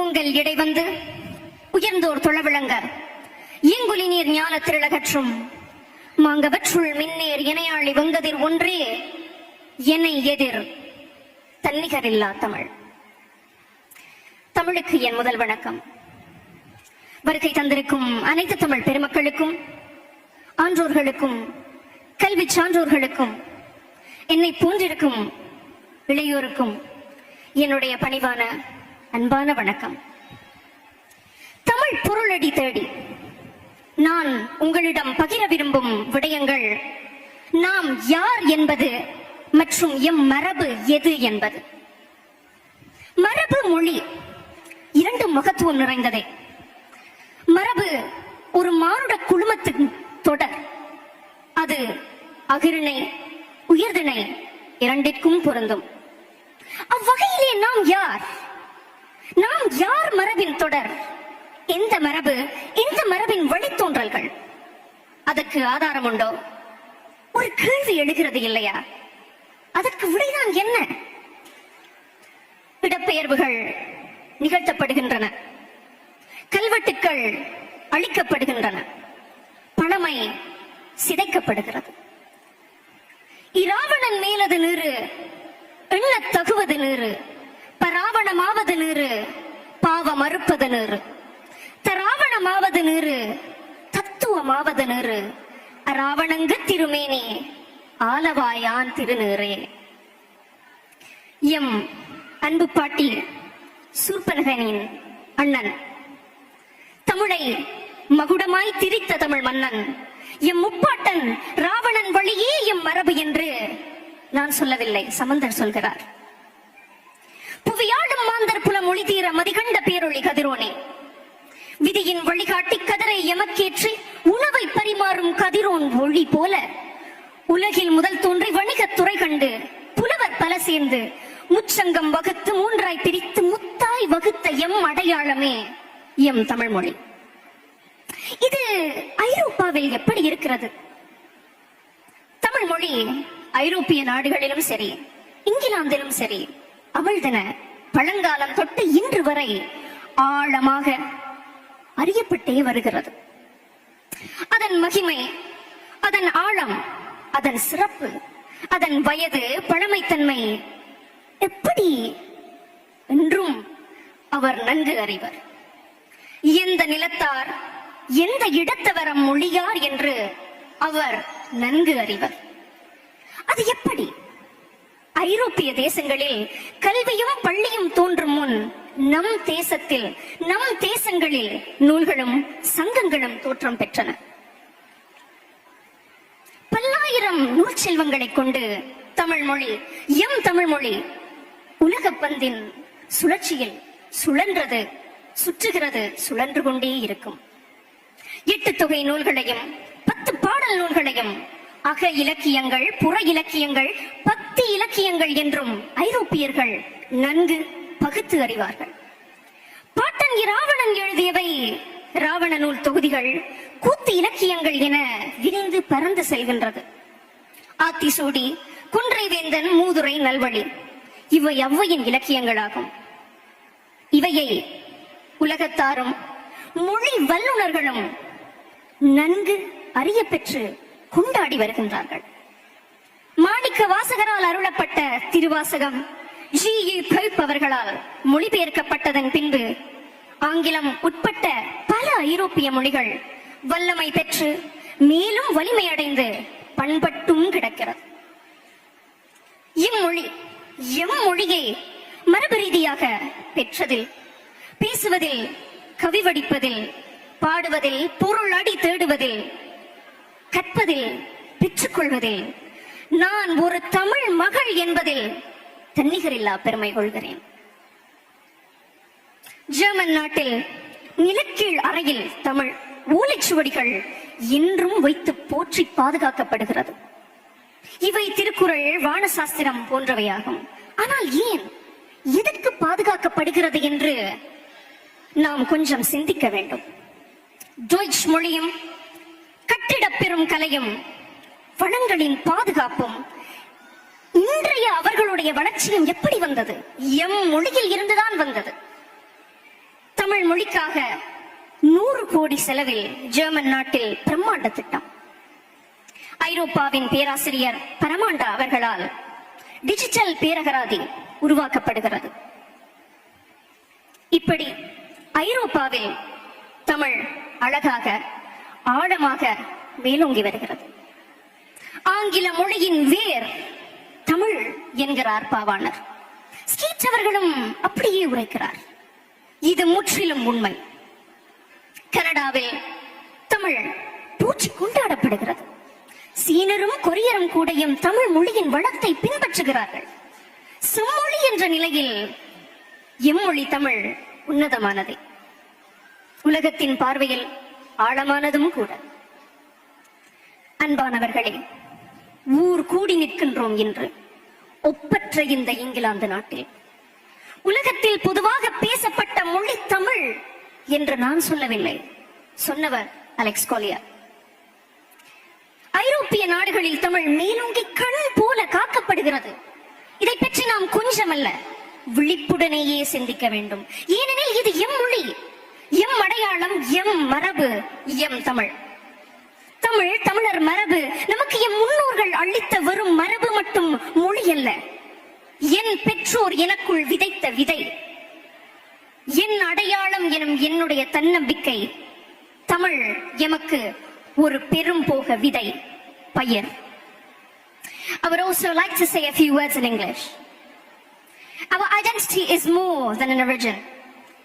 ஓங்கல் இடை வந்து உயர்ந்தோர் தொழவிளங்க இங்குலி நீர் ஞான திருளகற்றும் மாங்கவற்றுள் மின்னேர் இணையாளி வங்கதிர் ஒன்றே என்னை எதிர். தன்னிகரில்லா தமிழ். தமிழுக்கு என் முதல் வணக்கம். வருகை தந்திருக்கும் அனைத்து தமிழ் பெருமக்களுக்கும் ஆன்றோர்களுக்கும் கல்வி சான்றோர்களுக்கும் என்னை போன்றிருக்கும் இளையோருக்கும் என்னுடைய பணிவான அன்பான வணக்கம். தமிழ் பொருளடி தேடி நான் உங்களிடம் பகிர விரும்பும் விடயங்கள் நாம் யார் என்பது மற்றும் எம் மரபு எது என்பது. மரபு மொழி இரண்டு மகத்துவம் நிறைந்ததே. மரபு ஒரு மானுட குழுமத்தின் தொடர். அது அகிரிணை உயர்திணை இரண்டிற்கும் பொருந்தும். அவ்வகையிலே நாம் யார்? நாம் யார் மரபின் தொடர்? இந்த மரபு இந்த மரபின் வழித்தோன்றல்கள். அதற்கு ஆதாரம் உண்டோ? ஒரு கேள்வி எழுகிறது இல்லையா? அதற்கு விடைதான் என்ன? இடப்பெயர்வுகள் நிகழ்த்தப்படுகின்றன. கல்வெட்டுக்கள் அழிக்கப்படுகின்றன. பழமை சிதைக்கப்படுகிறது. இராவணன் மேலது நீரு எண்ணத் தகுவது நீரு பராவணமாவது நீரு பாவ மறுப்பது நீரு. தராவணமாவது நீரு தத்துவமாவது நீரு. அராவணங்கு திருமேனி ஆலவாயான் திருநீரே. எம். அன்பு பாட்டி சூர்பனகனின் அண்ணன். தமிழை மகுடமாய் திரித்த தமிழ் மன்னன். எம் முப்பாட்டன் ராவணன் வழியே எம் மரபு என்று நான் சொல்லவில்லை சமந்தர் சொல்கிறார். மாந்தர் மொழி தீர மதிகண்ட பேரொளி கதிரோனே. விதியின் வழிகாட்டி கதிரை எமக்கேற்றி உணவை பரிமாறும் கதிரோன் ஒளி போல. உலகில் முதல் தோன்றி வணிகத் துறை கண்டு புலவர் பல சேர்ந்து முச்சங்கம் வகுத்து மூன்றாய் பிரித்து முத்தாய் வகுத்த எம் அடையாளமே எம் தமிழ் மொழி இது ஐரோப்பாவில் எப்படி இருக்கிறது? தமிழ் மொழி ஐரோப்பிய நாடுகளிலும் சரி இங்கிலாந்திலும் சரி அமிழ்தன பழங்காலம் தொட்டு இன்று வரை ஆழமாக அறியப்பட்டே வருகிறது. அதன் மகிமை அதன் ஆழம் அதன் சிறப்பு அதன் வயது பழமைத்தன்மை எப்படி என்றும் அவர் நன்கு அறிவர். எந்த நிலத்தார் எந்த இடத்தவரம் மொழியார் என்று அவர் நன்கு அறிவர். அது எப்படி? ஐரோப்பிய தேசங்களில் கல்வியும் பள்ளியும் தோன்றும் முன் நம் தேசத்தில் நம் தேசங்களில் நூல்களும் சங்கங்களும் தோற்றம் பெற்றன. பல்லாயிரம் நூல் செல்வங்களை கொண்டு தமிழ் மொழி எம் தமிழ் மொழி உலகப் பந்தின் சுழற்சியில் சுழன்றது சுற்றுகிறது சுழன்று கொண்டே இருக்கும். எட்டு தொகை நூல்களையும் பத்து பாடல் நூல்களையும் அக இலக்கியங்கள் புற இலக்கியங்கள் பக்தி இலக்கியங்கள் என்றும் ஐரோப்பியர்கள் நன்கு பகுத்து அறிவார்கள். பாட்டன் இராவணன் எழுதியவை ராவண நூல் தொகுதிகள் கூத்து இலக்கியங்கள் என விரிந்து பறந்து செல்கின்றது. ஆத்திசூடி குன்றைவேந்தன் மூதுரை நல்வழி இவை அவ்வையின் இலக்கியங்களாகும். இவையை உலகத்தாரும் மொழி வல்லுநர்களும் நன்கு அறிய பெற்று கொண்டாடி வருகின்றார்கள். மாணிக்க வாசகரால் அருளப்பட்ட திருவாசகம் ஜி இ அவர்களால் மொழிபெயர்க்கப்பட்டதன் பின்பு ஆங்கிலம் உட்பட்ட பல ஐரோப்பிய மொழிகள் வல்லமை பெற்று மேலும் வலிமையடைந்து பண்பட்டும் கிடக்கிறது. இம்மொழி எம் மொழியை மரபு ரீதியாக பெற்றதில் பேசுவதில் கவி வடிப்பதில் பாடுவதில் பொருள் அடி தேடுவதில் கற்பதில் பெற்றுக்கொள்வதில் நான் ஒரு தமிழ் மகள் என்பதில் தன்னிகரில்லா பெருமை கொள்கிறேன். ஜெர்மன் நாட்டில் நிலக்கீழ் அறையில் தமிழ் ஓலைச்சுவடிகள் இன்றும் வைத்து போற்றி பாதுகாக்கப்படுகிறது. இவை திருக்குறள் வானசாஸ்திரம் போன்றவையாகும். ஆனால் ஏன்? எதற்கு பாதுகாக்கப்படுகிறது என்று நாம் கொஞ்சம் சிந்திக்க வேண்டும். டொய்ச் மொழியும் கட்டிடப் பெறும் கலையும் வளங்களின் பாதுகாப்பும் இன்றைய அவர்களுடைய வளர்ச்சியும் எப்படி வந்தது? எம் மொழியில் இருந்துதான் வந்தது. தமிழ் மொழிக்காக நூறு கோடி செலவில் ஜெர்மன் நாட்டில் பிரம்மாண்ட திட்டம். ஐரோப்பாவின் பேராசிரியர் பரமாண்டா அவர்களால் டிஜிட்டல் பேரகராதி உருவாக்கப்படுகிறது. இப்படி ஐரோப்பாவில் தமிழ் அழகாக ஆழமாக மேலோங்கி வருகிறது. ஆங்கில மொழியின் வேர் தமிழ் என்கிறார் பாவாணர். ஸ்கீட் அவர்களும் அப்படியே உரைக்கிறார். இது முற்றிலும் உண்மை. கனடாவில் தமிழ் பூச்சி கொண்டாடப்படுகிறது. சீனரும் கொரியரும் கூடயும் தமிழ் மொழியின் வளத்தை பின்பற்றுகிறார்கள். செம்மொழி என்ற நிலையில் எம்மொழி தமிழ் உன்னதமானதே. உலகத்தின் பார்வையில் ஆழமானதும் கூட. அன்பானவர்களே ஊர் கூடி நிற்கின்றோம் என்று ஒப்பற்ற இந்த இங்கிலாந்து நாட்டில். உலகத்தில் பொதுவாக பேசப்பட்ட மொழி தமிழ் என்று நான் சொல்லவில்லை சொன்னவர் அலெக்ஸ் கோலியர் ஐரோப்பிய நாடுகளில் தமிழ் மேலோங்கி கண் போல காக்கப்படுகிறது. இதை பற்றி நாம் கொஞ்சமல்ல விழிப்புடனேயே சிந்திக்க வேண்டும். ஏனெனில் இது எம் மொழி எம் அடையாளம் எம் மரபு எம் தமிழ். தமிழ் தமிழர் மரபு நமக்கு எம் முன்னோர்கள் அளித்த வெறும் மரபு மட்டும் மொழி அல்ல என் பெற்றோர் எனக்குள் விதைத்த விதை என் அடையாளம் எனும் என்னுடைய தன்னம்பிக்கை தமிழ் எமக்கு ஒரு பெரும் போக விதை பயிர் I would also like to say a few words in English. Our identity is more than an origin.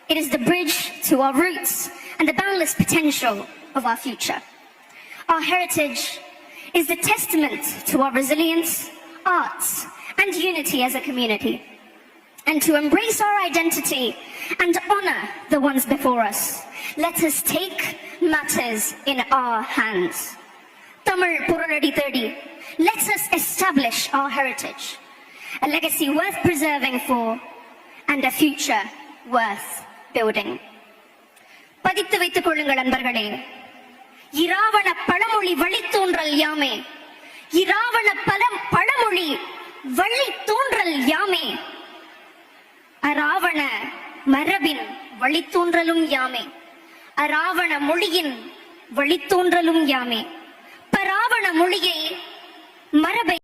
It is the bridge to our roots and the boundless potential of our future. Our heritage is the testament to our resilience, arts, and unity as a community. And to embrace our identity and honor the ones before us, let us take matters in our hands. Tamil Purunadi 30. Let us establish our heritage, a legacy worth preserving for, and a future worth building. பதித்து வைத்துக் கொள்ளுங்கள் அன்பர்களே இராவண பழமொழி வழித்தோன்றல் யாமே? இராவண பலம் பழமொழி வழி தோன்றல் யாமே? அராவண மரபின் வழித்தோன்றலும் யாமே? அராவண மொழியின் வழித்தோன்றலும் யாமே? பராவண மொழியை மரபை